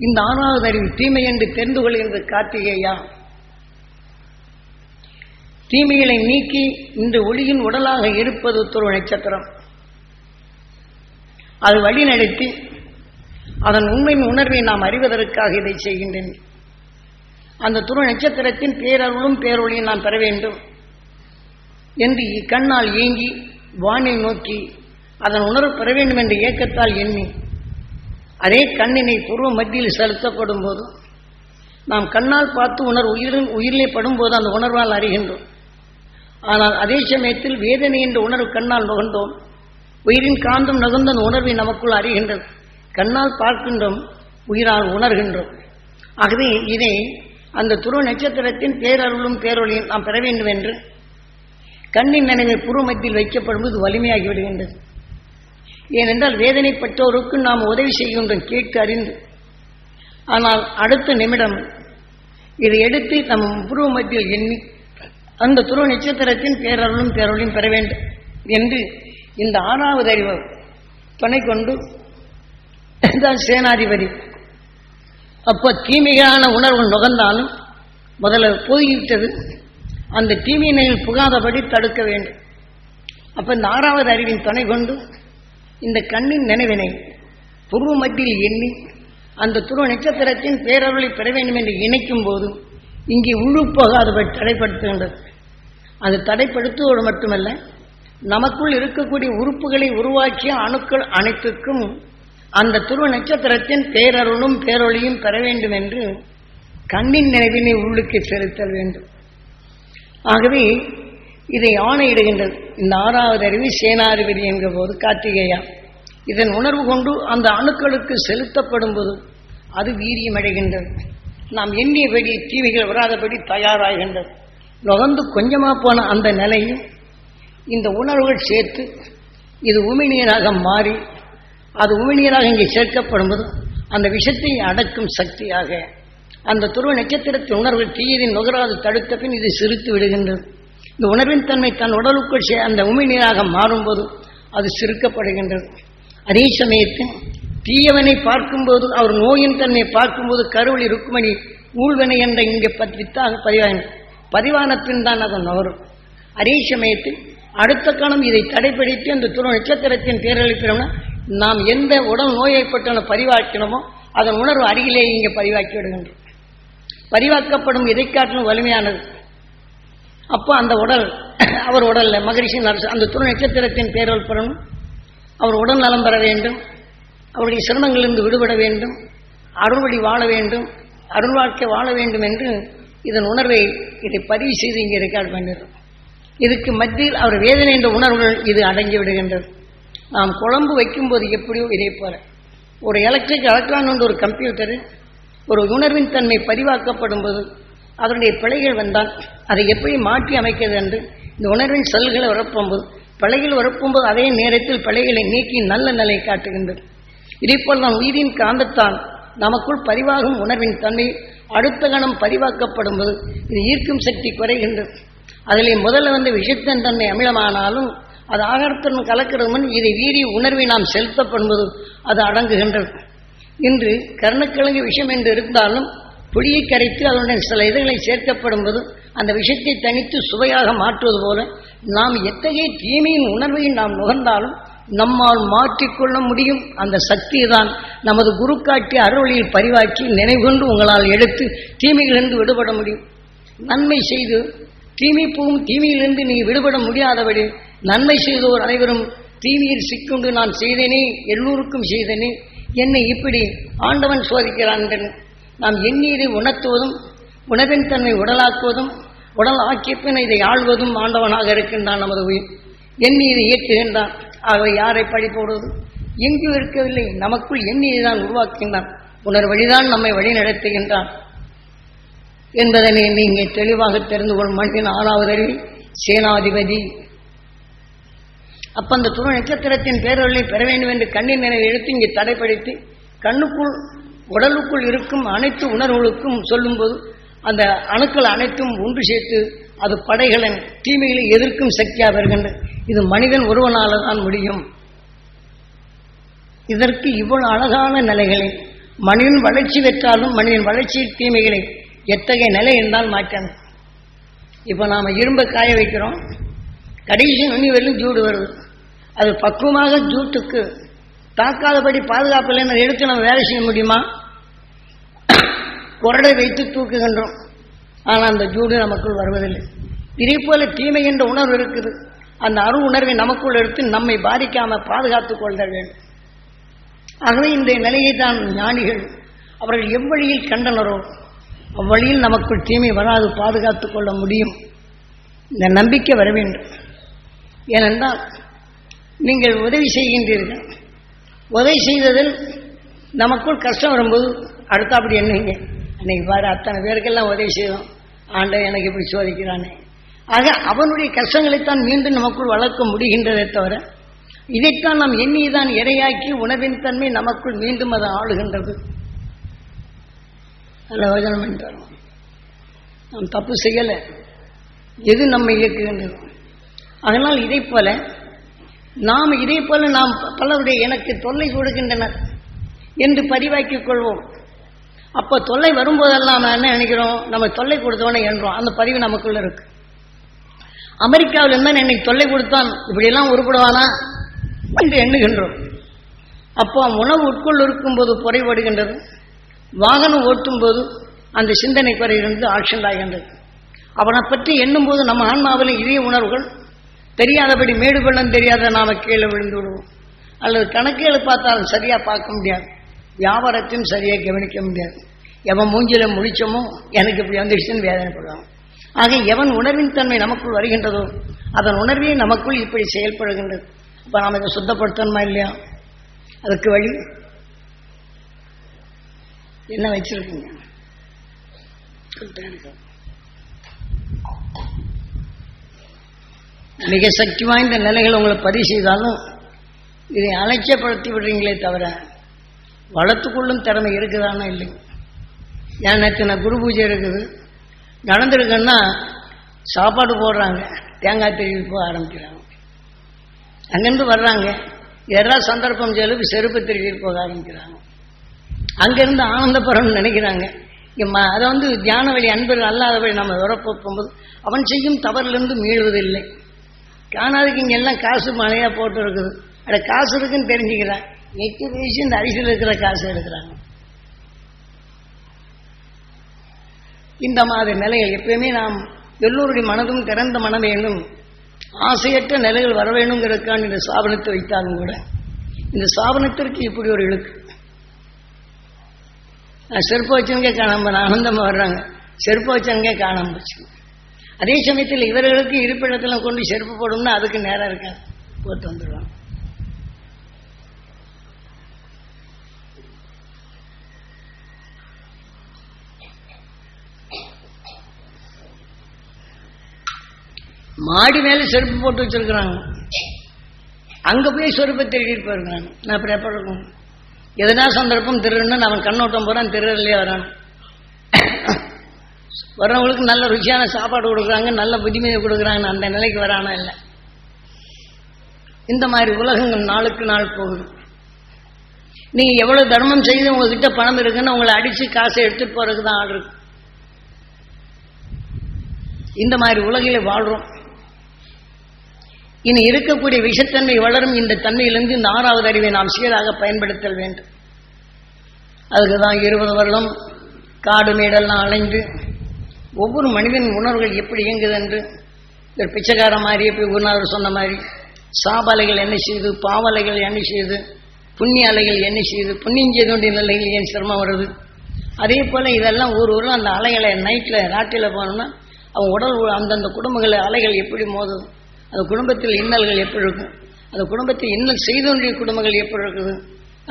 இந்த ஆறாவது அறிவு தீமை என்று தெரிந்து கொள்கிறது கார்த்திகேயா. தீமைகளை நீக்கி இந்த ஒளியின் உடலாக இருப்பது துருவ நட்சத்திரம். அது வழி நடத்தி அதன் உண்மையின் உணர்வை நாம் அறிவதற்காக இதை செய்கின்றேன். அந்த துருவ நட்சத்திரத்தின் பேரருளும் பேரொழியும் நான் பெற வேண்டும் என்று இக்கண்ணால் ஏங்கி வானை நோக்கி அதன் உணர்வு பெற வேண்டும் என்ற ஏக்கத்தால் எண்ணி அதே கண்ணினை பூர்வ மத்தியில் செலுத்தப்படும் போது நாம் கண்ணால் பார்த்து உணர்வு உயிரின் உயிரிலே படும்போது அந்த உணர்வால் அறிகின்றோம். ஆனால் அதே சமயத்தில் வேதனை என்ற உணர்வு கண்ணால் நுகர்ந்தோம். உயிரின் காந்தம் நுகர்ந்த உணர்வை நமக்குள் அறிகின்றது. கண்ணால் பார்க்கின்றோம் உயிரால் உணர்கின்றோம். ஆகவே இதை அந்த துருவ நட்சத்திரத்தின் பேரருளும் பேரொழியும் நாம் பெற வேண்டும் என்று கண்ணின் நினைவை புறமத்தில் மத்தியில் வைக்கப்படும் போது வலிமையாகி விடுகின்றது. ஏனென்றால் வேதனைப்பட்டோருக்கு நாம் உதவி செய்கின்றோம் கேட்க அறிந்து. ஆனால் அடுத்த நிமிடம் இதை எடுத்து நம் புருவ மத்தியில் எண்ணி அந்த துருவ நட்சத்திரத்தின் பேரருளும் பேரொழியும் பெற வேண்டும் என்று இந்த ஆறாவது அறிவு துணை கொண்டு தான் சேனாதிபதி. அப்போ தீமையான உணர்வு நுகர்ந்தாலும் முதல்ல போய்விட்டது. அந்த தீமையினையில் புகாதபடி தடுக்க வேண்டும். அப்போ இந்த ஆறாவது அறிவின் துணை கொண்டு இந்த கண்ணின் நினைவினை புருவ மத்தியில் எண்ணி அந்த துருவ நட்சத்திரத்தின் பேரருளை பெற வேண்டும் என்று இணைக்கும் போது இங்கே உள்ளுப்போகாதபடி தடைப்படுத்துகின்றது. அது தடைப்படுத்துவோடு மட்டுமல்ல நமக்குள் இருக்கக்கூடிய உறுப்புகளை உருவாக்கிய அணுக்கள் அனைத்துக்கும் அந்த துருவ நட்சத்திரத்தின் பேரருளும் பேரொழியும் பெற வேண்டும் என்று கண்ணின் நினைவினை உள்ளுக்கு செலுத்தல் வேண்டும். ஆகவே இதை ஆணையிடுகின்றது இந்த ஆறாவது அருவி சேனாதிபதி என்கிற போது கார்த்திகேயா. இதன் உணர்வு கொண்டு அந்த அணுக்களுக்கு செலுத்தப்படும் போது அது வீரியமடைகின்றது நாம் எண்ணியபடி தீமைகள் வராதபடி தயாராகின்றது நுகர்ந்து கொஞ்சமாக போன அந்த நிலையும் இந்த உணர்வுகள் சேர்த்து இது உமிழ்நீராக மாறி அது உமிழ்நீராக இங்கே சேர்க்கப்படும்போது அந்த விஷத்தை அடக்கும் சக்தியாக அந்த துருவ நட்சத்திரத்தின் உணர்வுகள் தீயதின் நுகராது தடுத்த பின் இது சிரித்து விடுகின்றது. இந்த உணர்வின் தன்மை தன் உடலுக்குள் சே- அந்த உமிழ்நீராக மாறும்போது அது சிறுக்கப்படுகின்றது. அதே சமயத்தில் தீயவனை பார்க்கும்போது அவர் நோயின் தன்மை பார்க்கும்போது கருவில் ருக்குமணி ஊழ்வனை என்ற இங்கே பத் வித்தாக பதிவாக பதிவான பின் தான் அதன் நகரும் அதே சமயத்தில் அடுத்த காலம் இதை தடைப்படுத்தி அந்த துணை நட்சத்திரத்தின் பேரளிக்கிறோம்னா நாம் எந்த உடல் நோயைப்பட்டன பதிவாக்கினோமோ அதன் உணர்வு அருகிலே இங்கே பதிவாக்கி விடுகின்றோம் பதிவாக்கப்படும் இதை காட்டிலும் வலிமையானது. அப்போ அந்த உடல் அவர் உடல்ல மகரிஷி நரசு அந்த துணை நட்சத்திரத்தின் பேரல் பெறணும் அவர் உடல் நலம் பெற வேண்டும் அவருடைய சிரமங்களிலிருந்து விடுபட வேண்டும் அருள்வழி வாழ வேண்டும் அருள் வாழ்க்கை வாழ வேண்டும் என்று இதன் உணர்வை இதை பதிவு செய்து இங்கே ரெக்கார்ட் பண்ணிடுறோம். இதுக்கு மத்தியில் அவர் வேதனை என்ற உணர்வுகள் இது அடங்கி விடுகின்றது. நாம் குழம்பு வைக்கும்போது எப்படியோ இதே போல. ஒரு எலக்ட்ரிக் எலக்ட்ரான் ஒரு கம்ப்யூட்டரு ஒரு உணர்வின் தன்மை பதிவாக்கப்படும் போது அதனுடைய பிழைகள் வந்தால் அதை எப்படி மாற்றி அமைக்கிறது என்று இந்த உணர்வின் செல்களை உரப்பும்போது பிழைகள் உரப்பும்போது அதே நேரத்தில் பிழைகளை நீக்கி நல்ல நிலை காட்டுகின்றது. இதேபோல் நாம் உயிரின் காந்தத்தால் நமக்குள் பதிவாகும் உணர்வின் தன்மை அடுத்த கணம் பதிவாக்கப்படும் போது இது ஈர்க்கும் சக்தி குறைகின்றது. அதிலே முதல்ல வந்து விஷத்தன் தன்மை அமிலமானாலும் அது ஆகாரத்துடன் கலக்கிறது முன் இதை வீறி உணர்வை நாம் செலுத்தப்படும்போது அது அடங்குகின்றது. இன்று கர்ணக்கிழங்கு விஷம் என்று இருந்தாலும் புளியை கரைத்து அதனுடன் சில இதழ்களை சேர்க்கப்படும் போது அந்த விஷத்தை தனித்து சுவையாக மாற்றுவது போல நாம் எத்தகைய தீமையின் உணர்வையும் நாம் நுகர்ந்தாலும் நம்மால் மாற்றிக்கொள்ள முடியும். அந்த சக்தியை தான் நமது குரு காட்டி அருளில் பரிவாக்கி நினைவுகொண்டு உங்களால் எடுத்து தீமையிலிருந்து விடுபட முடியும். நன்மை செய்து தீமை போகும் தீமையிலிருந்து நீ விடுபட முடியாதபடி நன்மை செய்தோர் அனைவரும் தீமையில் சிக்கொண்டு நான் செய்தேனே எல்லோருக்கும் செய்தேனே என்னை இப்படி ஆண்டவன் சோதிக்கிறான் என்று நாம் எண்ணீரை உணர்த்துவதும் உணவின் தன்மை உடலாக்குவதும் உடல் ஆக்கியப்பின் இதை ஆழ்வதும் ஆண்டவனாக இருக்கின்றான் நமது உயிர். எண்ணீரை இயக்குகின்றான் ஆகவே யாரை பழி போடுவது? எங்கும் இருக்கவில்லை. நமக்குள் எண்ணீரை தான் உருவாக்குகின்றான் உணர் வழிதான் நம்மை வழி நடத்துகின்றான். என்பதனை நீங்கள் தெளிவாக தெரிந்து கொள்ளும் மண்ணின் ஆறாவது அறிவி சேனாதிபதி. அப்ப அந்த துணை நட்சத்திரத்தின் பேரொழியை பெற வேண்டும் என்று கண்ணின் நினைவு எழுத்து இங்கே தடைப்படுத்தி கண்ணுக்குள் உடலுக்குள் இருக்கும் அனைத்து உணர்வுகளுக்கும் சொல்லும்போது அந்த அணுக்கள் அனைத்தும் ஒன்று சேர்த்து அது படைகளின் தீமைகளை எதிர்க்கும் சக்தியாக வருகின்றது இது மனிதன் ஒருவனால தான் முடியும். இதற்கு இவ்வளவு அழகான நிலைகளை மனிதன் வளர்ச்சி பெற்றாலும் மனிதன் வளர்ச்சி தீமைகளை எத்தகைய நிலை இருந்தால் மாற்றணும் இப்போ நாம் இரும்பை காய வைக்கிறோம். கடைசி நுனி வரையிலும் ஜூடு வருது. அது பக்குவமாக ஜூட்டுக்கு தாக்காதபடி பாதுகாப்பு இல்லைன்னு எடுத்து நம்ம வேலை செய்ய முடியுமா? குரடை வைத்து தூக்குகின்றோம். ஆனால் அந்த ஜூடு நமக்குள் வருவதில்லை. இதே போல தீமை என்ற உணர்வு இருக்குது. அந்த அரு உணர்வை நமக்குள் எடுத்து நம்மை பாதிக்காமல் பாதுகாத்துக் கொள்ள வேண்டும். ஆகவே இந்த நிலையை தான் ஞானிகள் அவர்கள் எவ்வழியில் கண்டனரோ அவ்வழியில் நமக்குள் தீமை வராது பாதுகாத்துக் கொள்ள முடியும். இந்த நம்பிக்கை வர வேண்டும். ஏனென்றால் நீங்கள் உதவி செய்கின்றீர்கள். உதவி செய்ததில் நமக்குள் கஷ்டம் வரும்போது அடுத்த அப்படி என்னங்க அன்னைக்கு பாரு அத்தனை பேருக்கெல்லாம் உதவி செய்யும். ஆண்டை எனக்கு இப்படி சோதிக்கிறானே. ஆக அவனுடைய கஷ்டங்களைத்தான் மீண்டும் நமக்குள் வளர்க்க முடிகின்றதே தவிர இதைத்தான் நாம் எண்ணிதான் இரையாக்கி உணவின் தன்மை நமக்குள் மீண்டும் அது ஆளுகின்றது. நல்ல யோஜனை பண்ணிட்டு நாம் தப்பு செய்யலை. எது நம்மை இயக்குகின்றது? அதனால் இதை போல நாம் இதே போல நாம் பலருடைய எனக்கு தொல்லை கொடுக்கின்றனர் என்று பதிவாக்கிக் கொள்வோம். அப்போ தொல்லை வரும்போதெல்லாம் நம்ம என்ன நினைக்கிறோம்? நம்ம தொல்லை கொடுத்தவனே என்றோம். அந்த பதிவு நமக்குள்ள இருக்கு. அமெரிக்காவில் இருந்தால் என்னைக்கு தொல்லை கொடுத்தான். இப்படியெல்லாம் உருப்படுவானா? என்று எண்ணுகின்றோம். அப்போ உணவு உட்கொள் இருக்கும்போது குறைபடுகின்றது. வாகனம் ஓட்டும்போது அந்த சிந்தனை குறையிருந்து ஆக்ஷன் ஆகின்றது. அவனை பற்றி எண்ணும்போது நம்ம ஆன்மாவில் இதே உணர்வுகள் தெரியாதபடி மேடு பள்ளம் தெரியாத நாம கீழே விழுந்து விடுவோம். அல்லது கணக்குகளை பார்த்தாலும் சரியா பார்க்க முடியாது. வியாபாரத்தையும் சரியாக கவனிக்க முடியாது. எவன் மூஞ்சில முழிச்சோமோ எனக்கு இப்படி வந்துடுச்சுன்னு வேதனைப்படுவான். ஆக எவன் உணர்வின் தன்மை நமக்குள் வருகின்றதோ அதன் உணர்வே நமக்குள் இப்படி செயல்படுகின்றது. இப்போ நாம் இதை சுத்தப்படுத்தணுமா இல்லையா? அதுக்கு வழி? என்ன வச்சிருக்கீங்க? மிக சக்தி வாய்ந்த நிலைகள் உங்களை பதிவு செய்தாலும் இதை அலட்சியப்படுத்தி விடுறீங்களே தவிர வளர்த்துக்கொள்ளும் திறமை இருக்குதானா இல்லைங்க ஏன் நேற்று நான் குரு பூஜை இருக்குது? நடந்திருக்குன்னா சாப்பாடு போடுறாங்க. தேங்காய் திருவி போக ஆரம்பிக்கிறாங்க. அங்கேருந்து வர்றாங்க. யாராவது சந்தர்ப்பம் செலவு செருப்பு திருவி போக ஆரம்பிக்கிறாங்க. அங்கேருந்து ஆனந்தபுரம்னு நினைக்கிறாங்க. இம்மா அதை வந்து தியான வழி அன்பர்கள் அல்லாதபடி நம்ம உரப்ப போகும்போது அவன் செய்யும் தவறிலிருந்து மீழுவதில்லை காணாதுக்கு இங்கே எல்லாம் காசு மழையாக போட்டு இருக்குது. அட காசு இருக்குன்னு தெரிஞ்சுக்கிறான். எட்டு வயசு இந்த அரிசியில் இருக்கிற காசு எடுக்கிறாங்க. இந்த மாதிரி நிலைகள் எப்பயுமே நாம் எல்லோருடைய மனதும் திறந்த மனம் ஆசையற்ற நிலைகள் வர வேணுங்கிறதுக்கான இந்த ஸ்தாபனத்தை வைத்தாலும் கூட இந்த ஸ்தாபனத்திற்கு இப்படி ஒரு இழுக்கு. செருப்பு வச்சவங்க காணாம ஆனந்தமாக வர்றாங்க. செருப்பு வச்சவங்க காணாம போச்சு. அதே சமயத்தில் இவர்களுக்கு இருப்பிடத்தில் கொண்டு செருப்பு போடணும்னா அதுக்கு நேரம் இருக்காது. போட்டு வந்துடுவாங்க. மாடி மேல செருப்பு போட்டு வச்சிருக்கிறாங்க. அங்க போய் செருப்பை தேடிட்டு போயிருக்கிறாங்க நான் அப்புறம் எப்படி இருக்கும்? எதனா சந்தர்ப்பம் திருடுன்னு அவன் கண்ணோட்டம் போறான் திருடலையே வரான். வர்றவங்களுக்கு நல்ல ருச்சியான சாப்பாடு கொடுக்குறாங்க நல்ல புத்திமையை கொடுக்குறாங்க அந்த நிலைக்கு வரானா இல்லை. இந்த மாதிரி உலகங்கள் நாளுக்கு நாள் போகுது. நீங்க எவ்வளவு தர்மம் செய்து உங்ககிட்ட பணம் இருக்குன்னு உங்களை அடிச்சு காசை எடுத்துட்டு போகிறதுக்கு தான் ஆள் இருக்கு. இந்த மாதிரி உலகில வாழ்றோம். இனி இருக்கக்கூடிய விஷத்தன்மை வளரும் இந்த தன்மையிலிருந்து இந்த ஆறாவது அறிவை நாம் சீராக பயன்படுத்தல் வேண்டும். அதுக்கு தான் இருபது வருடம் காடு மேடெல்லாம் அலைந்து ஒவ்வொரு மனிதன் உணர்வுகள் எப்படி இயங்குது என்று ஒரு பிச்சைக்கார மாதிரியே போய் குருநாதர் சொன்ன மாதிரி சாபாலைகள் என்ன செய்யுது பாவலைகள் என்ன செய்யுது புண்ணிய அலைகள் என்ன செய்யுது புண்ணியம் செய்த வேண்டிய நிலைகள் ஏன் சிரமம் வருது? அதே போல இதெல்லாம் ஒரு ஊரில் அந்த அலைகளை நைட்டில் ராட்டில் போனோம்னா அவங்க உடல் அந்தந்த குடும்பங்களில் அலைகள் எப்படி மோதும்? அந்த குடும்பத்தில் இன்னல்கள் எப்படி இருக்கும் அந்த குடும்பத்தில் இன்னல் செய்தோன்றிய குடும்பங்கள் எப்படி இருக்குது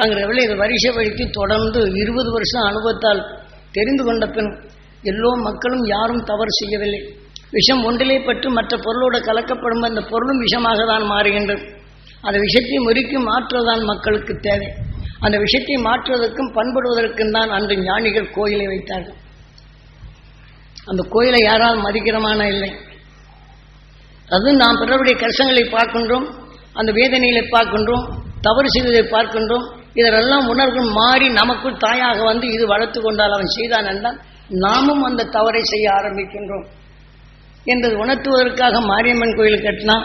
அங்கிறவர்கள் இதை வரிசைப்படுத்தி தொடர்ந்து இருபது வருஷம் அனுபவத்தால் தெரிந்து கொண்ட பின் எல்லோ மக்களும் யாரும் தவறு செய்யவில்லை. விஷம் ஒன்றிலே பட்டு மற்ற பொருளோடு கலக்கப்படும் அந்த பொருளும் விஷமாக தான் மாறுகின்றது. அந்த விஷத்தை முறிக்கு மாற்றுவதுதான் மக்களுக்கு தேவை. அந்த விஷயத்தை மாற்றுவதற்கும் பண்படுவதற்கும் தான் அன்று ஞானிகள் கோயிலை வைத்தார்கள். அந்த கோயிலை யாரால் மதிக்கிறமான இல்லை. அது நாம் பிறருடைய கஷ்டங்களை பார்க்கின்றோம் அந்த வேதனைகளை பார்க்கின்றோம் தவறு செய்ததை பார்க்கின்றோம். இதெல்லாம் உணர்வு மாறி நமக்குள் தாயாக வந்து இது வளர்த்து கொண்டால் அவன் செய்தான் என்றால் நாமும் அந்த தவறை செய்ய ஆரம்பிக்கின்றோம். என்பது உணர்த்துவதற்காக மாரியம்மன் கோயில் கட்டினா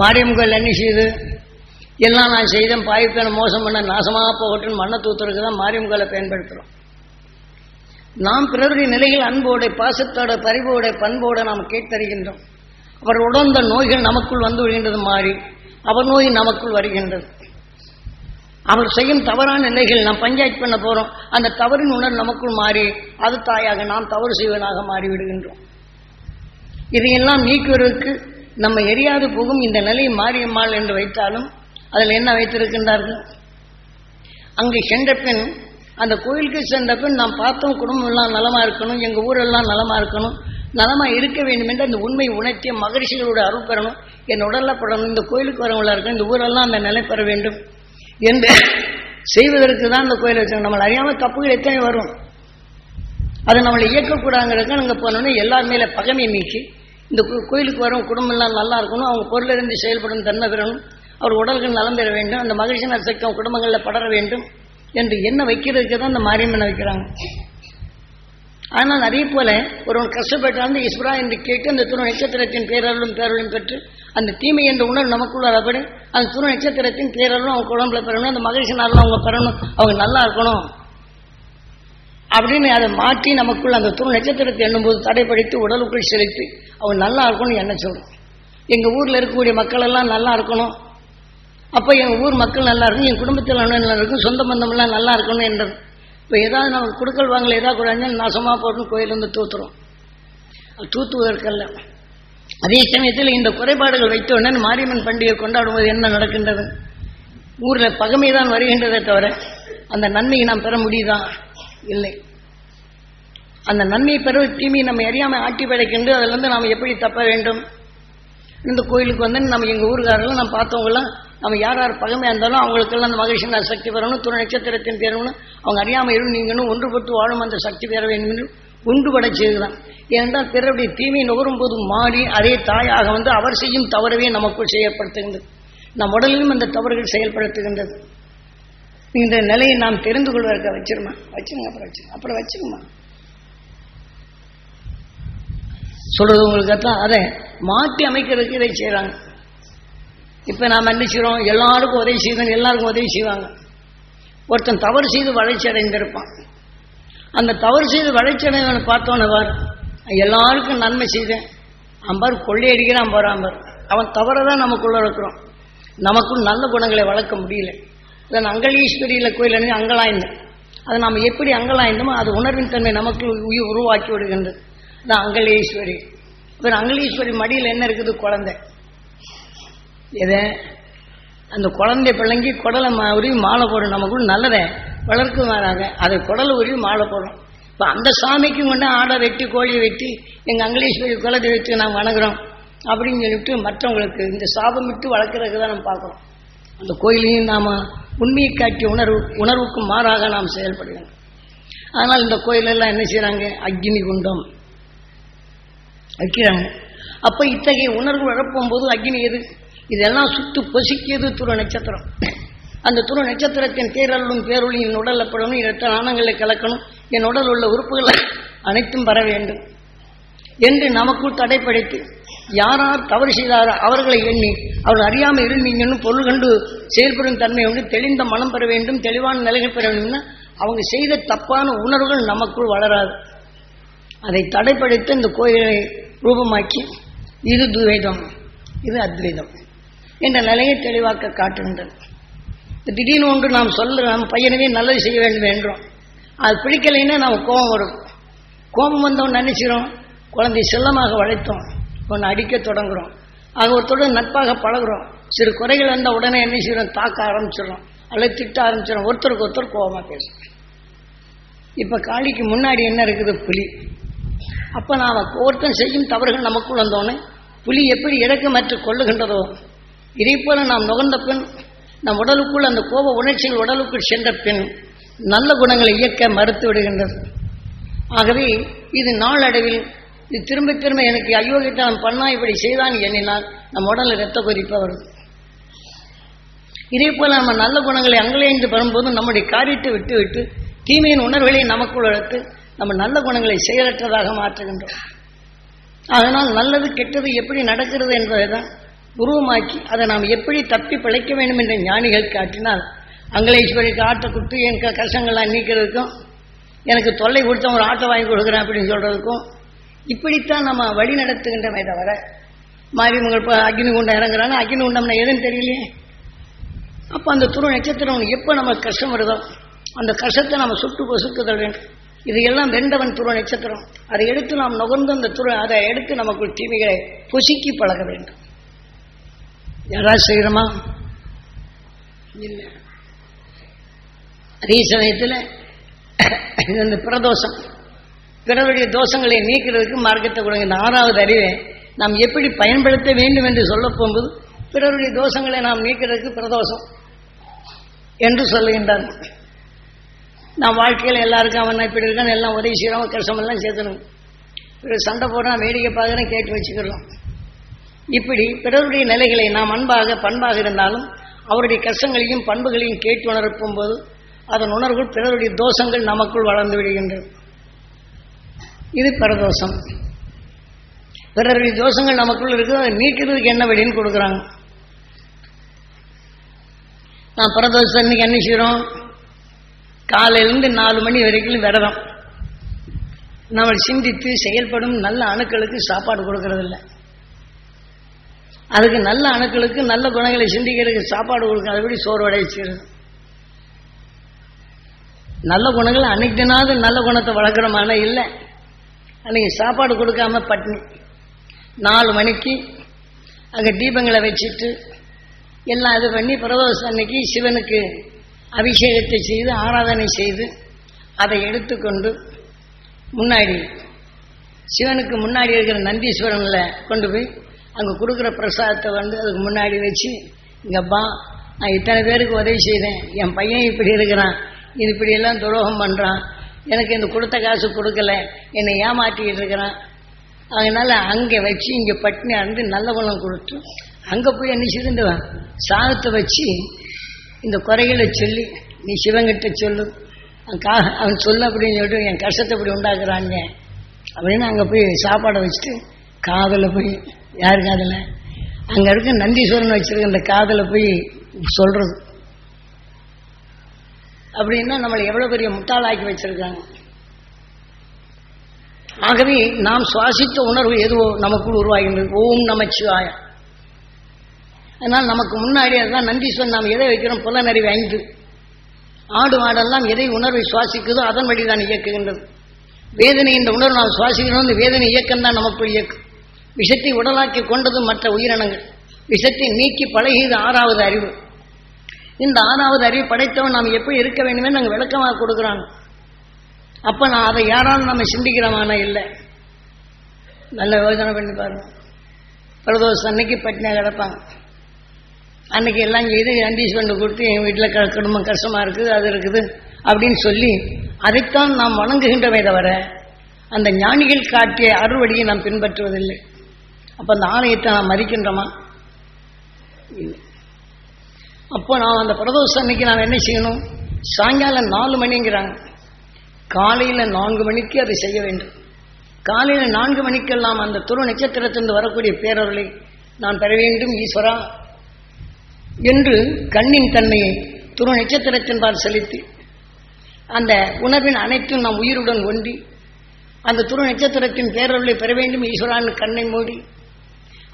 மாரியம்மன் கோயில் என்ன செய்யுது எல்லாம் நான் செய்தேன் பாய்ப்பேன மோசம் பண்ண நாசமாக போகட்டும் மண்ணை தூத்துறதுக்கு தான் மாரியம் கோயிலை பயன்படுத்துகிறோம் நாம் பிறருடைய நிலையில் அன்போட பாசத்தோட பரிவோட பண்போட நாம் கேட்டறிகின்றோம். அவர் உடந்த நோய்கள் நமக்குள் வந்து விடுகின்றது மாறி அவர் நோய் நமக்குள் வருகின்றது. அவர் செய்யும் தவறான நிலைகள் நாம் பஞ்சாயத்து பண்ண போறோம் அந்த தவறின் உணர்வு நமக்குள் மாறி அது தாயாக நாம் தவறு செய்வதாக மாறிவிடுகின்றோம். இதையெல்லாம் நீக்குவதற்கு நம்ம எரியாது போகும் இந்த நிலை மாறியம்மாள் என்று வைத்தாலும் அதில் என்ன வைத்திருக்கின்றார்கள்? அங்கே சென்ற பின் அந்த கோயிலுக்கு சென்ற பின் நாம் பார்த்தோம் குடும்பம் எல்லாம் நலமா இருக்கணும் எங்க ஊரெல்லாம் நலமா இருக்கணும் நலமா இருக்க வேண்டும் என்று அந்த உண்மை உணர்த்திய மகரிஷிகளோட அருள் பெறணும். என் உடல்ல படணும் இந்த கோயிலுக்கு வரவங்களா இருக்கணும் இந்த ஊரெல்லாம் அந்த நிலை பெற வேண்டும் என்று செய்வதற்கு தான் இந்த கோயில் வச்சாங்க நம்மளை அறியாம தப்புகள் எத்தனை வரும்? அதை நம்மளை இயக்கக்கூடாங்கிறதுக்கு அங்கே போனோம்னா எல்லார் மேலே பகைமை நீக்கி இந்த கோ- கோயிலுக்கு வரும் குடும்பம் எல்லாம் நல்லா இருக்கணும் அவங்க பொருளிருந்து செயல்படும் தன்மை பெறணும் அவர் உடல்கள் நலம் பெற வேண்டும் அந்த மகிழ்ச்சி சக்தி குடும்பங்களில் படர வேண்டும் என்று என்ன வைக்கிறதுக்கு தான் இந்த மாரியம்மனை வைக்கிறாங்க. ஆனால் அதே போல ஒருவன் கஷ்டப்பட்டால் இஸ்ரா என்று கேட்டு அந்த துணை நட்சத்திரத்தின் பேரருளும் பேரருளும் பெற்று அந்த தீமை என்ற உணர்வு நமக்குள்ள வரப்படு அந்த துணை நட்சத்திரத்தின் பேரருளும் அவங்க குழம்புல பெறணும் அந்த மகிழ்ச்சி அவங்க பெறணும் அவங்க நல்லா இருக்கணும் அப்படின்னு அதை மாற்றி நமக்குள்ள அந்த துணை நட்சத்திரத்தை எண்ணும்போது தடைப்படுத்தி உடலுக்குள் செலுத்தி அவங்க நல்லா இருக்கணும்னு என்ன சொல்றோம் எங்க ஊர்ல இருக்கக்கூடிய மக்கள் எல்லாம் நல்லா இருக்கணும். அப்ப எங்க ஊர் மக்கள் நல்லா இருக்கும் என் குடும்பத்தில் நல்லா இருக்கும் சொந்த பந்தம் எல்லாம் நல்லா இருக்கணும் என்றது. இப்போ ஏதாவது நமக்கு கொடுக்கல் வாங்கல ஏதாவது கூடாது நாசமாக போட்டு கோயிலேருந்து வந்து தூத்துறோம். அது தூத்துவதற்கல்ல. அதே சமயத்தில் இந்த குறைபாடுகள் வைத்த உடனே மாரியம்மன் பண்டிகை கொண்டாடும்போது என்ன நடக்கின்றது? ஊரில் பகைமை தான் வருகின்றதே தவிர அந்த நன்மையை நாம் பெற முடியுதா? இல்லை. அந்த நன்மையை பெற தீமையை நம்ம அறியாம ஆட்டி படைக்கின்ற அதிலிருந்து நாம் எப்படி தப்ப வேண்டும்? இந்த கோயிலுக்கு வந்து நம்ம எங்கள் ஊருக்காரெல்லாம் நான் பார்த்தவங்களாம் நம்ம யார் யார் பகமையாக இருந்தாலும் அவங்களுக்கெல்லாம் அந்த மகிழ்ச்சியின் சக்தி பெறணும் துணை நட்சத்திரத்தின் பெறணும். அவங்க அறியாமல் இருந்து நீங்கணும் ஒன்றுபட்டு வாழும் அந்த சக்தி பெற வேண்டும் உண்டு ஒன்றுபட செய்துதான் ஏனென்றால் பிறருடைய தீமை நுகரும் போது மாறி அதே தாயாக வந்து அவர் செய்யும் தவறவே நமக்குள் செயற்படுத்துகின்றது நம் உடலிலும் அந்த தவறுகள் செயல்படுத்துகின்றது. இந்த நிலையை நாம் தெரிந்து கொள்வதற்கு வச்சிருமா? வச்சிருங்க அப்புறம் வச்சிருங்க. அப்புறம் வச்சிருமா? சொல்றது உங்களுக்கு தான் அதை மாற்றி அமைக்கிறதுக்கு இதை செய்கிறாங்க இப்ப நாம் என்ன செய்றோம் எல்லாருக்கும் உதவி செய்தோம் எல்லாருக்கும் உதவி செய்வாங்க. ஒருத்தன் தவறு செய்து வளர்ச்சி அடைந்திருப்பான் அந்த தவறு செய்து வளர்ச்சி அடைந்தவனை பார்த்தோன்னவர் எல்லாருக்கும் நன்மை செய்தேன். அம்பார் கொள்ளையடிக்கிறான் போறான் பார். அவன் தவறை தான் நமக்குள்ள இருக்கிறோம். நமக்கும் நல்ல குணங்களை வளர்க்க முடியல. இதன் அங்கலீஸ்வரியில் கோயில் அணி அங்கலாய்ந்து அதை நாம் எப்படி அங்கலாய்ந்தோமோ அது உணர்வின் தன்மை நமக்கு உருவாக்கி விடுகின்றது. அதான் அங்கலேஸ்வரி இப்போ அங்கலீஸ்வரி மடியில் என்ன இருக்குது? குழந்தை. எதை? அந்த குழந்தை பிள்ளைங்கி குடலை மா உருவி மாலை போடும் நமக்குள்ள நல்லதை வளர்க்க வராங்க அதை குடலை உருவி மாலை போடும் இப்போ அந்த சாமிக்கும் கொண்டு ஆடை வெட்டி கோழியை வெட்டி எங்கள் அங்கலீஸ்வரி குலத்தை வச்சு நாங்கள் வணங்குறோம் அப்படின்னு சொல்லிட்டு மற்றவங்களுக்கு இந்த சாபம் விட்டு வளர்க்குறதுக்கு தான் நம்ம பார்க்குறோம். அந்த கோயிலையும் நாம் உண்மையை காட்டிய உணர்வு உணர்வுக்கு மாறாக நாம் செயல்படுகிறோம். அதனால் இந்த கோயிலெல்லாம் என்ன செய்கிறாங்க அக்னி குண்டம் வைக்கிறாங்க. அப்போ இத்தகைய உணர்வு இழப்பும் போது அக்னி எது? இதெல்லாம் சுத்து பொசிக்கியது துரு நட்சத்திரம். அந்த துரு நட்சத்திரத்தின் பேரல்லும் பேரொழி என் உடல்ல படணும் இரத்த நாணங்களை கலக்கணும் என் உடல் உள்ள உறுப்புகள் அனைத்தும் வர வேண்டும். என்று நமக்குள் தடைப்படுத்தி யாரார் தவறு செய்தாரோ அவர்களை எண்ணி அவர்கள் அறியாமல் இருந்தீங்கன்னு பொருள் கண்டு செயல்படும் தன்மை உண்டு தெளிந்த மனம் பெற வேண்டும் தெளிவான நிலைகள் பெற வேண்டும்னா அவங்க செய்த தப்பான உணர்வுகள் நமக்குள் வளராது. அதை தடைப்படுத்த இந்த கோயிலை ரூபமாக்கி இது துவைதம் இது அத்வைதம். என்ற நிலையை தெளிவாக்க காட்டுகின்றது. திடீர்னு ஒன்று நாம் சொல்ல நம்ம பையனவே நல்லது செய்ய வேண்டும் என்றோம். அது பிடிக்கலைன்னா நாம் கோபம் வரும். கோபம் வந்தவன் நினைச்சிரும். குழந்தை செல்லமாக வளைத்தோம். ஒன்று அடிக்க தொடங்குறோம். ஆக ஒருத்தோடு நட்பாக பழகுறோம். சிறு குறைகள் வந்தால் உடனே என்ன செய்யறோம்? தாக்க ஆரம்பிச்சிடும் அல்லது திட்ட ஆரம்பிச்சிடும் ஒருத்தருக்கு ஒருத்தர் கோபமாக பேசுகிறோம் இப்போ காளிக்கு முன்னாடி என்ன இருக்குது? புலி. அப்போ நாம் ஒருத்தன் செய்யும் தவறுகள் நமக்குள் வந்தோன்னே புலி எப்படி இறக்கமற்று கொள்ளுகின்றதோ இதை போல நாம் நுகர்ந்த பின் நம் உடலுக்குள் அந்த கோப உணர்ச்சிகள் உடலுக்குள் சென்ற பின் நல்ல குணங்களை இயக்க மறுத்து விடுகின்றது. ஆகவே இது நாளடைவில் இது திரும்ப திரும்ப எனக்கு அயோகித்தான் பண்ணா இப்படி செய்தான் எண்ணினால் நம் உடலில் ரத்த கொதிப்பு வருது இதே போல நம்ம நல்ல குணங்களை அங்கலேந்து வரும்போது நம்முடைய காரியத்தை விட்டு விட்டு தீமையின் உணர்வுகளை நமக்குள் வளர்த்து நம்ம நல்ல குணங்களை செயலற்றதாக மாற்றுகின்றோம். அதனால் நல்லது கெட்டது எப்படி நடக்கிறது என்பதை தான் உருவமாக்கி அதை நாம் எப்படி தப்பி பிழைக்க வேண்டும் என்ற ஞானிகள் காட்டினால் அங்கலேஸ்வரிக்கு ஆட்டை கொடுத்து என் க- கஷ்டங்கள்லாம் நீக்கிறதுக்கும் எனக்கு தொல்லை கொடுத்த ஒரு ஆட்டை வாங்கி கொடுக்குறேன் அப்படின்னு சொல்றதுக்கும் இப்படித்தான் நம்ம வழி நடத்துகின்றமே தவிர மாரியம்மங்கள் இப்போ அக்னி குண்டம் இறங்குறாங்க அக்னி குண்டம்னா எதுன்னு தெரியலையே. அப்போ அந்த துரு நட்சத்திரம் எப்போ நமக்கு கஷ்டம் வருதோ அந்த கஷ்டத்தை நம்ம சுட்டு பொசுக்குதல் வேண்டும். இதையெல்லாம் வெண்டவன் துரு நட்சத்திரம். அதை எடுத்து நாம் நுகர்ந்து அந்த துரு அதை எடுத்து நமக்குள் தீமைகளை பொசுக்கி பழக வேண்டும். யாராவது செய்கிறோமா இல்லை. அதே சமயத்தில் இது வந்து பிரதோஷம். பிறருடைய தோஷங்களை நீக்கிறதுக்கு மார்க்கத்தை கொடுங்க. இந்த ஆறாவது அறிவை நாம் எப்படி பயன்படுத்த வேண்டும் என்று சொல்ல போகும்போது பிறருடைய தோஷங்களை நாம் நீக்கிறதுக்கு பிரதோஷம் என்று சொல்லுகின்றார். நான் வாழ்க்கையில் எல்லாருக்கும் அவன் இப்படி இருக்கான்னு எல்லாம் உதவி செய்கிறோம் கஷ்டமெல்லாம் சேர்த்தணும் பிறகு சண்டை போடுறான் வேடிக்கை பார்க்குறேன் கேட்டு வச்சுக்கிறோம். இப்படி பிறருடைய நிலைகளை நாம் அன்பாக பண்பாக இருந்தாலும் அவருடைய கஷ்டங்களையும் பண்புகளையும் கேட்டு உணர்ப்பும் போது அதன் உணர்வுகள் பிறருடைய தோஷங்கள் நமக்குள் வளர்ந்து விடுகின்றது இது பரதோஷம். பிறருடைய தோஷங்கள் நமக்குள் இருக்குது அதை நீக்கிறதுக்கு என்ன வழின்னு கொடுக்குறாங்க. நான் பரதோஷம் இன்னைக்கு என்ன செய்கிறோம் காலையிலேருந்து நாலு மணி வரைக்கும் விரதம். நம்ம சிந்தித்து செயல்படும் நல்ல அணுக்களுக்கு சாப்பாடு கொடுக்கறதில்ல. அதுக்கு நல்ல அணுக்களுக்கு நல்ல குணங்களை சிந்திக்கிறதுக்கு சாப்பாடு கொடுக்க அதுபடி சோறு வடைச்சிருது நல்ல குணங்கள் அன்னைக்குனாவது நல்ல குணத்தை வளர்க்குறமான இல்லை. அன்னைக்கு சாப்பாடு கொடுக்காம பட்னி. நாலு மணிக்கு அங்கே தீபங்களை வச்சுட்டு எல்லாம் இது பண்ணி பிரதோஷம் அன்னைக்கு சிவனுக்கு அபிஷேகத்தை செய்து ஆராதனை செய்து அதை எடுத்துக்கொண்டு முன்னாடி சிவனுக்கு முன்னாடி இருக்கிற நந்தீஸ்வரனில் கொண்டு போய் அங்கே கொடுக்குற பிரசாதத்தை வந்து அதுக்கு முன்னாடி வச்சு இங்கப்பா நான் இத்தனை பேருக்கு உதவி செய்தேன். என் பையன் இப்படி இருக்கிறான். இது இப்படியெல்லாம் துரோகம் பண்ணுறான் எனக்கு இந்த கொடுத்த காசு கொடுக்கல. என்னை ஏமாற்றிக்கிட்டு இருக்கிறான். அதனால அங்கே வச்சு இங்கே பட்டினி அருந்து நல்ல குணம் கொடுத்து அங்கே போய் என்ன செய்து சாதத்தை வச்சு இந்த குறைகளை சொல்லி நீ சிவங்கிட்ட சொல்லு. அவன் கா அவன் சொல்ல அப்படின்னு சொல்லிட்டு என் கஷ்டத்தை இப்படி உண்டாக்குறாங்க அப்படின்னு அங்கே போய் சாப்பாடை வச்சுட்டு காதில் போய் யாரு காதில்? அங்கே இருக்க நந்தீஸ்வரன் வச்சிருக்க அந்த காதில் போய் சொல்றது. அப்படின்னா நம்மளை எவ்வளோ பெரிய முட்டாளாக்கி வச்சிருக்காங்க. ஆகவே நாம் சுவாசித்த உணர்வு எதுவோ நமக்குள் உருவாகின்றது. ஓம் நமச்சிவாய. அதனால் நமக்கு முன்னாடி அதுதான் நந்தீஸ்வரன் நாம் எதை வைக்கிறோம்? புலனறிவு ஐந்து ஆடு மாடெல்லாம் எதை உணர்வை சுவாசிக்குதோ அதன் வழிதான் இயக்குகின்றது. வேதனை இந்த உணர்வு நாம் சுவாசிக்கிறோம் இந்த வேதனை இயக்கம் தான் நமக்குள் இயக்கும். விஷத்தை உடலாக்கி கொண்டது மற்ற உயிரினங்கள். விஷத்தை நீக்கி பழகியது ஆறாவது அறிவு. இந்த ஆறாவது அறிவு படைத்தவன் நாம் எப்படி இருக்க வேண்டுமே நாங்கள் விளக்கமாக கொடுக்குறாங்க அப்போ நான் அதை யாராலும் நம்ம சிந்திக்கிறோமானா இல்லை. நல்ல யோசனை பண்ணி பாருங்க. பிரதோஷம் அன்னைக்கு பட்டினியாக கிடப்பாங்க. அன்னைக்கு எல்லாம் செய்து அண்டீஸ்வரன் கொடுத்து என் வீட்டில் க குடும்பம் கஷ்டமாக இருக்குது அது இருக்குது அப்படின்னு சொல்லி அதைத்தான் நாம் வணங்குகின்றமே தவிர அந்த ஞானிகள் காட்டிய அறுவடியை நாம் பின்பற்றுவதில்லை. அப்போ அந்த ஆலயத்தை நான் மறிக்கின்றமா? அப்போ நான் அந்த பிரதோஷம் அன்னைக்கு நான் என்ன செய்யணும்? சாயங்காலம் நாலு மணிங்கிறாங்க. காலையில் நான்கு மணிக்கு அதை செய்ய வேண்டும். காலையில் நான்கு மணிக்கெல்லாம் அந்த துரு நட்சத்திரத்திலிருந்து வரக்கூடிய பேரவர்களை நான் பெற வேண்டும் ஈஸ்வரா? என்று கண்ணின் தன்மையை துரு நட்சத்திரத்தின்பால் செலுத்தி அந்த உணர்வின் அனைத்தும் நாம் உயிருடன் ஒன்றி அந்த துரு நட்சத்திரத்தின் பேரருளை பெற வேண்டும் ஈஸ்வரான்னு கண்ணை மூடி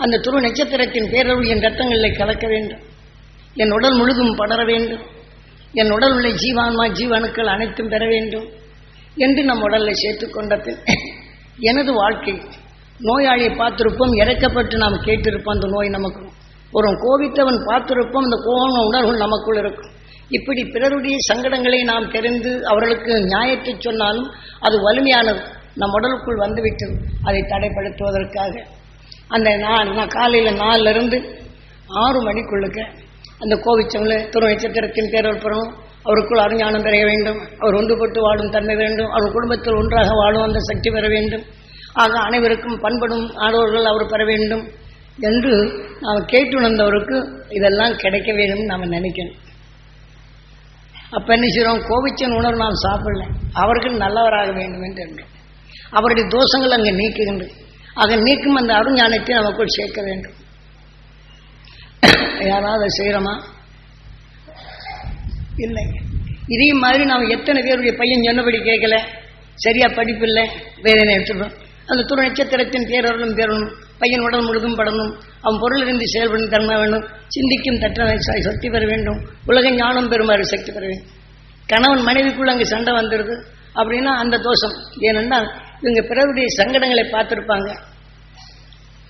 அந்த துரு நட்சத்திரத்தின் பேரருள் என் ரத்தங்களில் கலக்க வேண்டும். என் உடல் முழுதும் படர வேண்டும். என் உடல் உள்ள ஜீவான்மா ஜீவனுக்கள் அனைத்தும் பெற வேண்டும். என்று நம் உடலில் சேர்த்துக்கொண்டது எனது வாழ்க்கை நோயாளியை பார்த்திருப்போம் இறக்கப்பட்டு நாம் கேட்டிருப்போம் அந்த நோய் நமக்கு. ஒரு கோபித்தவன் பார்த்திருப்போம் அந்த கோபம் உணர்வுகள் நமக்குள் இருக்கும். இப்படி பிறருடைய சங்கடங்களை நாம் தெரிந்து அவர்களுக்கு நியாயத்தை சொன்னாலும் அது வலிமையானது. நம் உடலுக்குள் வந்துவிட்டது. அதை தடைப்படுத்துவதற்காக. அந்த நான் நான் காலையில் நாலுலேருந்து ஆறு மணிக்குள்ளுக்க அந்த கோவிச்சவங்கள துணை நட்சத்திரத்தின் பேரல் பெறணும் அவருக்குள் அறிஞானம் பெற வேண்டும். அவர் ஒன்றுபட்டு வாழும் தன்மை வேண்டும். அவர் குடும்பத்தில் ஒன்றாக வாழும் அந்த சக்தி பெற வேண்டும். ஆக அனைவருக்கும் பண்படும் ஆடவர்கள் அவர் பெற வேண்டும் என்று நாம் கேட்டுணர்ந்தவருக்கு இதெல்லாம் கிடைக்க வேணும்னு நாம் நினைக்கணும். அப்போ என்ன செய்கிறோம் கோவிச்சன் உணர்வு நாம் சாப்பிடல. அவர்கள் நல்லவராக வேண்டும் என்று அவருடைய தோஷங்கள் அங்கே நீக்குகின்றது. ஆக நீக்கும் அந்த அருஞானத்தை நமக்குள் சேர்க்க வேண்டும். யாராவது அதை செய்கிறோமா இல்லை. இதே மாதிரி நாம் எத்தனை பேருடைய பையன் சொன்னபடி கேட்கல. சரியா படிப்பில்லை வேதனை எடுத்துடுறோம் அந்த துணை நட்சத்திரத்தின் பேரர்களும் பேரணும். பையன் உடல் முழுதும் படணும். அவன் பொருளிலிருந்து செயல்படும் தன்மை வேண்டும். சிந்திக்கும் தட்டனை சக்தி பெற வேண்டும். உலக ஞானம் பெறுமாறு சக்தி பெற வேண்டும். கணவன் மனைவிக்குள்ள அங்கே சண்டை வந்துடுது. அப்படின்னா அந்த தோஷம். ஏனென்றால் இவங்க பிறருடைய சங்கடங்களை பார்த்துருப்பாங்க.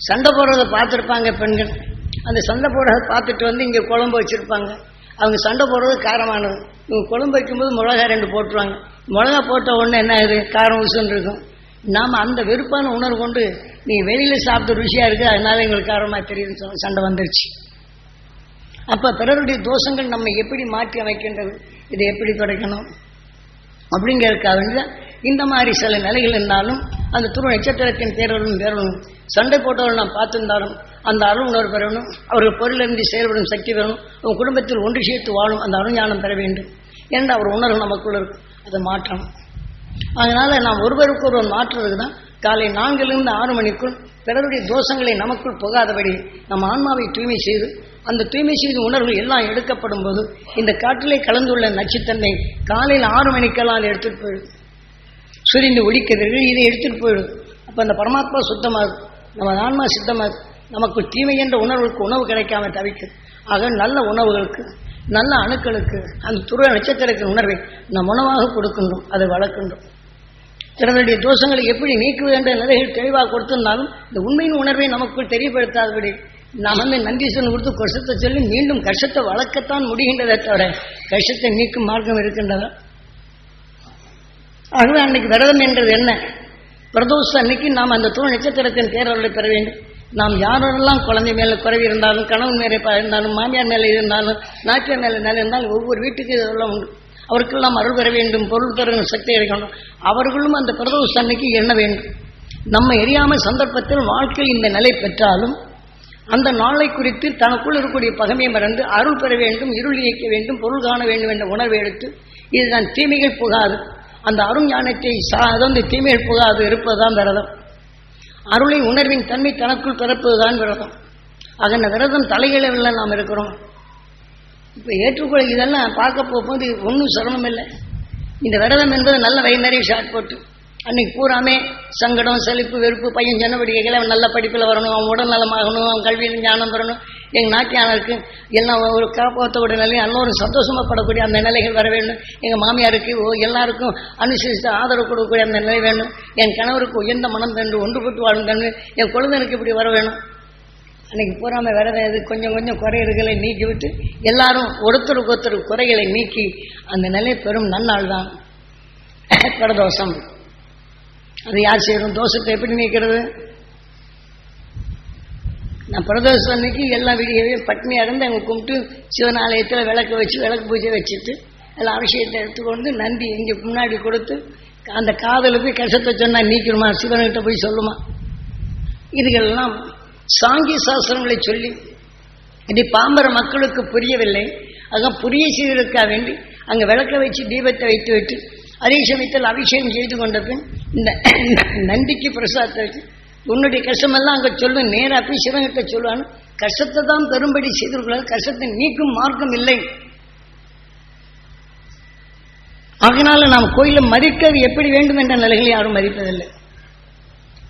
சண்டை போடுறத பார்த்துருப்பாங்க பெண்கள். அந்த சண்டை போடுறத பார்த்துட்டு வந்து இங்கே குழம்பு வச்சுருப்பாங்க. அவங்க சண்டை போடுறது காரமானது. இவங்க குழம்பு வைக்கும்போது மிளகா ரெண்டு போட்டுருவாங்க. மிளகா போட்ட உடனே என்ன ஆகுது? காரம் உசுன்னு இருக்கும். நாம் அந்த வெறுப்பான உணர்வு கொண்டு நீ வெளியில் சாப்பிட்ட ருசியாக இருக்குது அதனால எங்களுக்கு காரமாக தெரியுதுன்னு சண்டை வந்துருச்சு. அப்போ பிறருடைய தோஷங்கள் நம்ம எப்படி மாற்றி அமைக்கின்றது? இதை எப்படி குறைக்கணும் அப்படிங்கிறதுக்காக வேண்டிதான் இந்த மாதிரி சில நிலைகள் இருந்தாலும் அந்த துரு நட்சத்திரத்தின் பேரலும் பேரலும் சண்டை போட்டவர்கள் நாம் பார்த்திருந்தாலும் அந்த அருள் உணர்வு பெறணும் அவர்கள் பொருளிலிருந்து செயல்படும் சக்தி பெறணும் உன் குடும்பத்தில் ஒன்று சேர்த்து வாழும் அந்த அருஞானம் பெற வேண்டும். என்று அவர் உணர்வு நமக்குள்ள இருக்கும் அது மாற்றம். அதனால நாம் ஒருவருக்கு ஒருவர் மாற்றுறதுக்கு தான் காலை நான்கிலிருந்து ஆறு மணிக்குள் பிறருடைய தோஷங்களை நமக்குள் புகாதபடி நம் ஆன்மாவை தூய்மை செய்து அந்த தூய்மை செய்த உணர்வு எல்லாம் எடுக்கப்படும் போது இந்த காற்றிலே கலந்துள்ள நச்சுத்தன்மை காலையில் ஆறு மணிக்கெல்லாம் அதை எடுத்துட்டு போயிடும் சுரிந்து ஒடிக்கிறீர்கள் இதை எடுத்துட்டு போயிடும் அப்போ அந்த பரமாத்மா சுத்தமாகுது. நம்ம ஆன்மா சித்தமாகுது. நமக்கு தீமை என்ற உணர்வுக்கு உணவு கிடைக்காம தவிக்குது. ஆக நல்ல உணவுகளுக்கு நல்ல அணுக்களுக்கு அந்த துருவ நட்சத்திரத்தின் உணர்வை நம் உணவாக கொடுக்கின்றோம் அதை வளர்க்கின்றோம். தன்னுடைய தோஷங்களை எப்படி நீக்குவது என்ற நிலைகள் தெளிவாக கொடுத்திருந்தாலும் இந்த உண்மையின் உணர்வை நமக்குள் தெரியப்படுத்தாதபடி நாம் வந்து நன்றி சொல்லி கொடுத்து கஷ்டத்தை சொல்லி மீண்டும் கஷ்டத்தை வளர்க்கத்தான் முடிகின்றதை தவிர கஷ்டத்தை நீக்கும் மார்க்கம் இருக்கின்றதா? ஆகவே அன்னைக்கு விரதம் என்றது என்ன? பிரதோஷ அன்னைக்கு நாம் அந்த தூள் நட்சத்திரத்தின் பேரவர்களை பெற வேண்டும். நாம் யாரெல்லாம் குழந்தை மேல குறைவு இருந்தாலும் கணவன் மேலே இருந்தாலும் மாமியார் மேலே இருந்தாலும் நாட்டியார் மேலே நிலை இருந்தாலும் ஒவ்வொரு வீட்டுக்கு இதெல்லாம் உண்டு. அவருக்கெல்லாம் அருள் பெற வேண்டும் பொருள் தரும் சக்தி கிடைக்கணும் அவர்களும் அந்த பிரதோஷ அன்னைக்கு எண்ண வேண்டும். நம்ம எரியாமல் சந்தர்ப்பத்தில் வாழ்க்கையில் இந்த நிலை பெற்றாலும் அந்த நாளை குறித்து தனக்குள் இருக்கக்கூடிய பகமையை மறந்து அருள் பெற வேண்டும் இருள் இயக்க வேண்டும் பொருள் காண வேண்டும் என்ற உணர்வை எடுத்து இதுதான் தீமைகள் புகாது அந்த அருண் ஞானத்தை சா அதாவது தீமைகள் புகாது இருப்பதுதான் விரதம். அருளை உணர்வின் தன்மை தனக்குள் பிறப்பதுதான் விரதம். ஆக அந்த விரதம் தலைகளவில் நாம் இருக்கிறோம். இப்போ ஏற்றுக்கொள்ள இதெல்லாம் பார்க்க போகும்போது ஒன்றும் சிரமம் இல்லை. இந்த விரதம் என்பது நல்ல வயிறு ஷார்ட் போட்டு அன்னைக்கு பூராமே சங்கடம் செழிப்பு வெறுப்பு பையன் சின்ன கேட்கல அவன் நல்ல படிப்பில் வரணும் அவன் உடல் நலமாகணும் அவன் கல்வியில் ஞானம் பெறணும். எங்கள் நாட்டியானருக்கு எல்லாம் ஒரு காப்பாற்றக்கூடிய நிலை எல்லோரும் சந்தோஷமாப்படக்கூடிய அந்த நிலைகள் வர வேண்டும். எங்கள் மாமியாருக்கு ஓ எல்லாருக்கும் அனுசரித்து ஆதரவு கொடுக்கக்கூடிய அந்த நிலை வேணும் என் கணவருக்கு உயர்ந்த மனம் தண்டு ஒன்றுபட்டு வாழும் தண்டு என் குழந்தைக்கு இப்படி வர வேணும். அன்னைக்கு பூராமல் விரதம் எது கொஞ்சம் கொஞ்சம் குறைகளை நீக்கி விட்டு எல்லாரும் ஒருத்தருக்கு ஒருத்தர் குறைகளை நீக்கி அந்த நிலை பெரும் நன்னாள் தான். பிரதோஷம். அது யார் செய்யணும்? தோஷத்தை எப்படி நீக்கிறது? நான் பிரதோஷம் அன்னைக்கு எல்லாம் விடியவே பட்னியாக இருந்து அங்கே கும்பிட்டு சிவன் ஆலயத்தில் விளக்கு வச்சு விளக்கு பூஜை வச்சுட்டு எல்லாம் அபிஷேகத்தை எடுத்துக்கொண்டு நந்தி இங்கே முன்னாடி கொடுத்து அந்த காதலுக்கு போய் கஷ்டத்தை சொன்னா நீக்கணுமா சிவன்கிட்ட போய் சொல்லுமா? இதுகளெல்லாம் சாங்கிய சாஸ்திரங்களை சொல்லி இது பாம்பர மக்களுக்கு புரியவில்லை. அதான் புரிய செய்வதற்காக வேண்டி அங்கே விளக்க வச்சு தீபத்தை வைத்து விட்டு அதே சமயத்தில் அபிஷேகம் செய்து கொண்ட பின் இந்த நந்திக்கு பிரசாதத்தை வச்சு உன்னுடைய கஷ்டமெல்லாம் அங்கே சொல்லு நேராக போய் சிவன்கிட்ட சொல்லுவான்னு கஷ்டத்தை தான் பெரும்படி செய்திருக்கிறார் கஷ்டத்தை நீக்கும் மார்க்கம் இல்லை. அதனால நாம் கோயிலை மதிக்கிறது எப்படி வேண்டும் என்ற நிலைகளை யாரும் மதிப்பதில்லை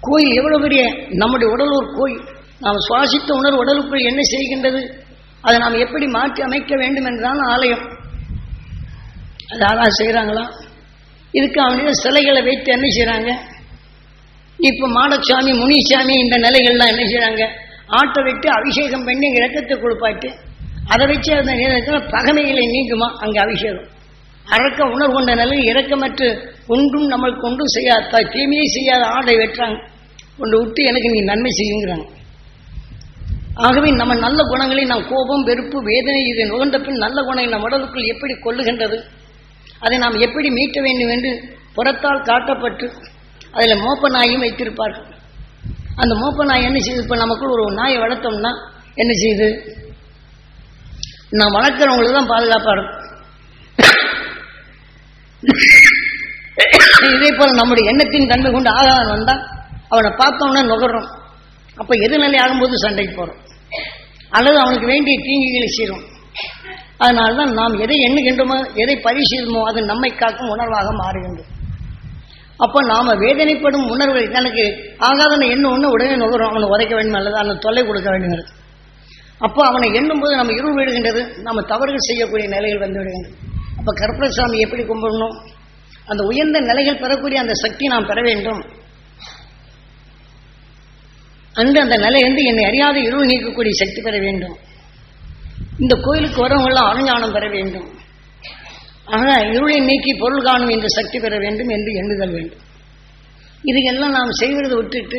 கோயில் எவ்வளவு பெரிய நம்முடைய உடல் ஒரு கோயில். நாம் சுவாசித்த உணர்வு உடலுக்குள் என்ன செய்கின்றது? அதை நாம் எப்படி மாற்றி அமைக்க வேண்டும் என்றுதான் ஆலயம். அது யாராவது செய்கிறாங்களா இதுக்கு அவனுடைய சிலைகளை வைத்து என்ன செய்கிறாங்க இப்போ மாடசாமி முனிசாமி இந்த நிலைகள்லாம் என்ன செய்கிறாங்க ஆட்டை விட்டு அபிஷேகம் பண்ணி இங்கே ரத்தத்தை கொடுப்பாட்டு. அதை வச்சு அந்த நேரத்தில் பகமைகளை நீங்குமா? அங்கே அபிஷேகம். அறக்க உணர்வு கொண்ட நிலையில் இறக்கமற்று ஒன்றும் நம்மளுக்கு ஒன்றும் செய்யாத? தீமையை செய்யாத ஆடை வெட்டுறாங்க. கொண்டு விட்டு எனக்கு நீ நன்மை செய்யுங்கிறாங்க. ஆகவே நம்ம நல்ல குணங்களை நாம் கோபம் வெறுப்பு வேதனை இதை நுகர்ந்த பின் நல்ல குணங்கள் நம் உடலுக்குள் எப்படி கொள்ளுகின்றது? அதை நாம் எப்படி மீட்க வேண்டும் என்று புறத்தால் காட்டப்பட்டு அதில் மோப்ப நாயும் வைத்திருப்பார்கள். அந்த மோப்ப நாய் என்ன செய்யுது இப்போ நமக்குள் ஒரு நாயை வளர்த்தோம்னா என்ன செய்யுது நான் வளர்க்குறவங்களுக்கு தான் பாதுகாப்பாக இருக்கும். இதே போல் நம்முடைய எண்ணத்தின் தன்மை கொண்டு ஆகாதன் வந்தால் அவனை பார்த்தோம்னா நுகர்றோம். அப்போ எதிர்நிலை ஆகும்போது சண்டைக்கு போகிறோம் அல்லது அவனுக்கு வேண்டிய தீங்குகளை செய்கிறோம் அதனால தான் நாம் எதை எண்ணுகின்றோமோ எதை பரிசீலமோ அது நம்மை காக்கும் உணர்வாக மாறுகின்றோம் அப்போ நாம வேதனைப்படும் உணர்வு எனக்கு ஆகாதன என்ன ஒன்று உடனே நுகரும். அவனை உதைக்க வேண்டும் அல்லது அவனை தொல்லை கொடுக்க வேண்டும் அப்போ அவனை எண்ணும் போது நம்ம இருள் விடுகின்றது நம்ம தவறுகள் செய்யக்கூடிய நிலைகள் வந்து விடுகின்றது அப்போ கருப்பசாமி எப்படி கும்பிடணும்? அந்த உயர்ந்த நிலைகள் பெறக்கூடிய அந்த சக்தி நாம் பெற வேண்டும். அன்று அந்த நிலை வந்து என்னை அறியாத இருள் நீக்கக்கூடிய சக்தி பெற வேண்டும். இந்த கோயிலுக்கு வரவங்களாம் அனுஞானம் பெற வேண்டும். ஆனால் இருளை நீக்கி பொருள் காணும் என்று சக்தி பெற வேண்டும் என்று எண்ணுதல் வேண்டும். இதையெல்லாம் நாம் செய்வதை விட்டுட்டு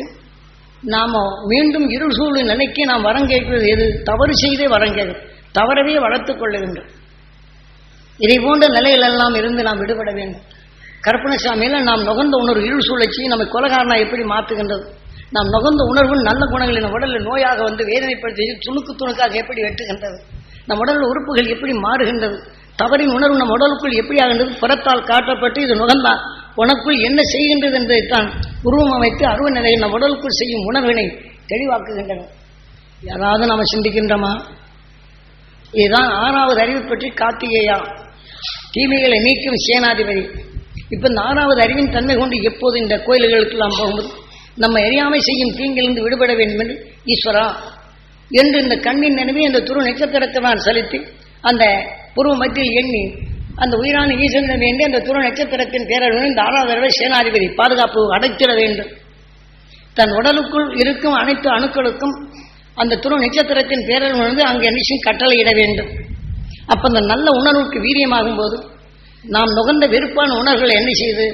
நாம் மீண்டும் இருள் சூழல் நிலைக்கு நாம் வரம் கேட்கிறது எது? தவறு செய்தே வரம் கேட்கும் தவறவே வளர்த்துக் கொள்ளுகின்றோம். இதை போன்ற நிலையிலெல்லாம் இருந்து நாம் விடுபட வேண்டும். கற்பனசாமியில நாம் நுகர்ந்த உணர்வு இருள் சூழச்சி நம்மை கொலகாரனா எப்படி மாற்றுகின்றது நாம் நுகர்ந்த உணர்வு நல்ல குணங்களின் உடலில் நோயாக வந்து வேதனைப்படுத்தி துணுக்கு துணுக்காக எப்படி வெட்டுகின்றது? நம் உடல் உறுப்புகள் எப்படி மாறுகின்றது? தவறின் உணர்வு நம் உடலுக்குள் எப்படியாகின்றது? புறத்தால் காட்டப்பட்டு இது நுகர்ந்தான் உனக்குள் என்ன செய்கின்றது என்பதைத்தான் உருவம் அமைத்து அருவ நிலையில் நம் உடலுக்குள் செய்யும் உணர்வினை தெளிவாக்குகின்றன. யாராவது நாம் சிந்திக்கின்றோமா? இதுதான் ஆறாவது அறிவு பற்றி கார்த்திகேயா. தீமைகளை நீக்கும் சேனாதிபதி. இப்போ இந்த ஆறாவது அறிவின் தன்மை கொண்டு எப்போது இந்த கோயில்களுக்கெல்லாம் போகும்போது? நம்ம எரியாமை செய்யும் தீங்கிலிருந்து விடுபட வேண்டும் என்று ஈஸ்வரா. என்று இந்த கண்ணின் நினைவே இந்த துரு நட்சத்திரத்தை நான் செலுத்தி அந்த பூர்வ மத்தியில் எண்ணி அந்த உயிரான ஈஸ்வரன் வேண்டி அந்த துரு நட்சத்திரத்தின் பேரர்கள் இந்த ஆறாவது சேனாதிபதி பாதுகாப்பு அடைத்திட வேண்டும். தன் உடலுக்குள் இருக்கும் அனைத்து அணுக்களுக்கும் அந்த துரு நட்சத்திரத்தின் பேரர்கள் வந்து அங்கே நிச்சயம் கட்டளையிட வேண்டும். அப்ப அந்த நல்ல உணர்வுக்கு வீரியமாகும் போது நாம் நுகர்ந்த வெறுப்பான உணர்வுகளை என்ன செய்து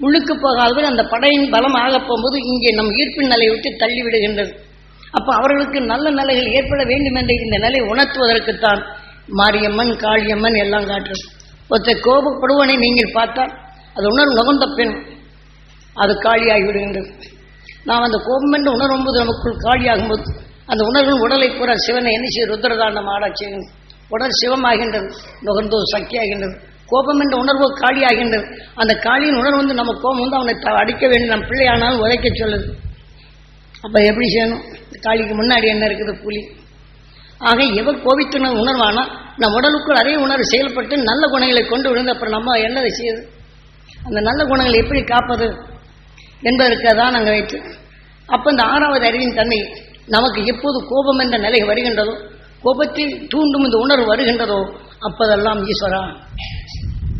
உள்ளுக்கு போகாதது அந்த படையின் பலம் ஆகப் போகும்போது இங்கே நம் ஈர்ப்பின் நிலையை விட்டு தள்ளிவிடுகின்றது. அப்போ அவர்களுக்கு நல்ல நிலைகள் ஏற்பட வேண்டும் என்ற இந்த நிலை உணர்த்துவதற்குத்தான் மாரியம்மன் காளியம்மன் எல்லாம் காட்டுறது. ஒருத்தர் கோபப்படுவனை நீங்கள் பார்த்தால் அது உணர்வு நுகர்ந்த பெண். அது காளியாகி விடுகின்றது. நாம் அந்த கோபம் என்று உணரும் போது நமக்குள் காளியாகும்போது அந்த உணர்வின் உடலை பூரா சிவனை என்ன செய்ய ருத்ரதாண்டம் ஆடா செய்யும். உடல் சிவமாகின்றது நுகர்ந்தோ சக்தியாகின்றது. கோபம் என்ற உணர்வு காளியாகின்றது. அந்த காளியின் உணர்வு வந்து நம்ம கோபம் வந்து அவனை த- அடிக்க வேண்டும் நம் பிள்ளையானாலும் உதைக்க சொல்லுது. அப்போ எப்படி செய்யணும்? காளிக்கு முன்னாடி என்ன இருக்குது புலி? ஆக எவர் கோபித்துணர் உணர்வானா? நம் உடலுக்குள் அதே உணர்வு செயல்பட்டு நல்ல குணங்களை கொண்டு விழுந்து அப்புறம் நம்ம என்னதை செய்யுது அந்த நல்ல குணங்களை எப்படி காப்பது? என்பதற்காக தான் நாங்கள் வைத்து அப்போ இந்த ஆறாவது அறிவின் தன்மை நமக்கு எப்போது கோபம் என்ற நிலை வருகின்றதோ கோபத்தை தூண்டும் இந்த உணர்வு வருகின்றதோ அப்பதெல்லாம் ஈஸ்வரா.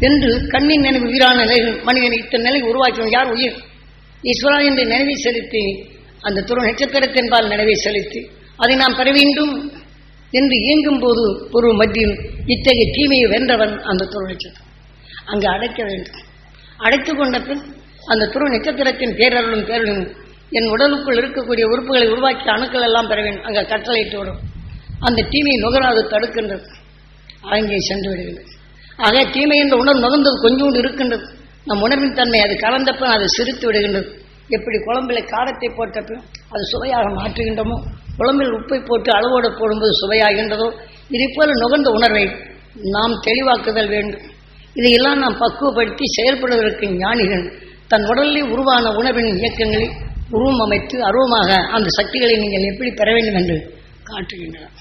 என்று கண்ணின் நினைவு உயிரான நிலைகள் மனிதன் இத்தனை நிலை உருவாக்கியவன் யார்? உயிர். ஈஸ்வரா என்று நினைவை செலுத்தி அந்த துறை நட்சத்திரத்தின்பால் நினைவை செலுத்தி அதை நாம் பெற வேண்டும். என்று இயங்கும் போது ஒரு மத்தியில் இத்தகைய தீமையை வென்றவன் அந்த துரு நட்சத்திரம் அங்கு அடைக்க வேண்டும். அடைத்து கொண்ட பின் அந்த துரு நட்சத்திரத்தின் பேரருளும் பேரலும் என் உடலுக்குள் இருக்கக்கூடிய உறுப்புகளை உருவாக்கி அணுக்கள் எல்லாம் பெற வேண்டும். அங்கே கட்டளையிட்டு விடும் அந்த தீமையை நுகராது தடுக்கின்றது. அங்கே சென்று விடுகிறது. ஆக தீமை என்ற உணர்வு நுகர்ந்தது கொஞ்சோண்டு இருக்கின்றது. நம் உணர்வின் தன்மை அது கலந்தப்ப அதை சிரித்து விடுகின்றது. எப்படி குழம்பில் காரத்தை போட்ட அது சுவையாக மாற்றுகின்றமோ? குழம்பில் உப்பை போட்டு அளவோடு போடும்போது சுவையாகின்றதோ? இதை போல நுகர்ந்த உணர்வை நாம் தெளிவாக்குதல் வேண்டும். இதையெல்லாம் நாம் பக்குவப்படுத்தி செயல்படுவதற்கு ஞானிகள் தன் உடலில் உருவான உணர்வின் இயக்கங்களை உருவம் அமைத்து அருவமாக அந்த சக்திகளை நீங்கள் எப்படி பெற வேண்டும் என்று காட்டுகின்றனர்.